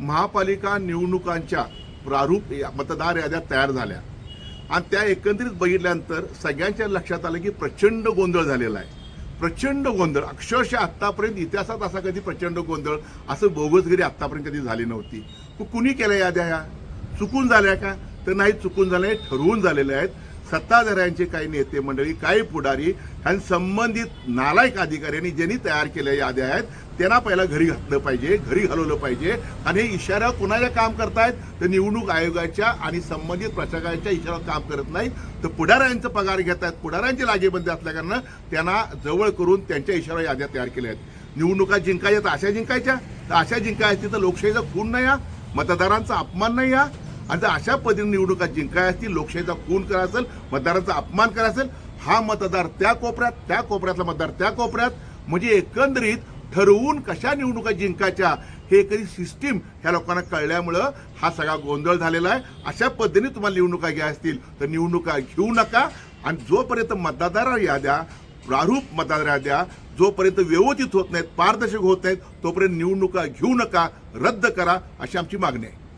महापालिका निवडणुकांच्या प्रारूप या- मतदार याद्या तयार झाल्या. आणि त्या एकंदरीत बघितल्यानंतर सगळ्यांच्या लक्षात आलं की प्रचंड गोंधळ झालेला आहे. प्रचंड गोंधळ. अक्षरशः आत्तापर्यंत इतिहासात असा कधी प्रचंड गोंधळ असं बोगसगिरी आत्तापर्यंत कधी झाली नव्हती. कुणी केल्या याद्या ह्या? चुकून झाल्या का? तर नाही चुकून झाल्या ठरवून झालेल्या आहेत. सत्ताधाऱ्यांचे काही नेते मंडळी काही पुढारी आणि संबंधित नालायक अधिकाऱ्यांनी ज्यांनी तयार केलेल्या याद्या आहेत त्यांना पहिला घरी घातलं पाहिजे घरी घालवलं पाहिजे. आणि हे इशारा कुणाला काम करतायत? तर निवडणूक आयोगाच्या आणि संबंधित प्रशासकांच्या इशाऱ्यावर काम करत नाही तर पुढाऱ्यांचा पगार घेत आहेत पुढाऱ्यांची लागेबंदी असल्याकारणं त्यांना जवळ करून त्यांच्या इशारा याद्या तयार केल्या आहेत. निवडणुका जिंकायच्या तर अशा जिंकायच्या? तर अशा जिंकायच्या तर लोकशाहीचा खून नाही या मतदारांचा अपमान नाही या आणि जर अशा पद्धतीने निवडणुका जिंकाय असतील लोकशाहीचा खून करा असेल मतदाराचा अपमान करा असेल हा मतदार त्या कोपऱ्यात त्या कोपऱ्यातला मतदार त्या कोपऱ्यात म्हणजे एकंदरीत ठरवून कशा निवडणुका जिंकायच्या हे एकरी सिस्टीम ह्या लोकांना कळल्यामुळं हा सगळा गोंधळ झालेला आहे. अशा पद्धतीने तुम्हाला निवडणुका घ्या असतील तर निवडणुका घेऊ नका. आणि जोपर्यंत मतदार याद्या प्रारूप मतदार याद्या जोपर्यंत व्यवस्थित होत नाहीत पारदर्शक होत नाहीत तोपर्यंत निवडणुका घेऊ नका रद्द करा अशी आमची मागणी आहे.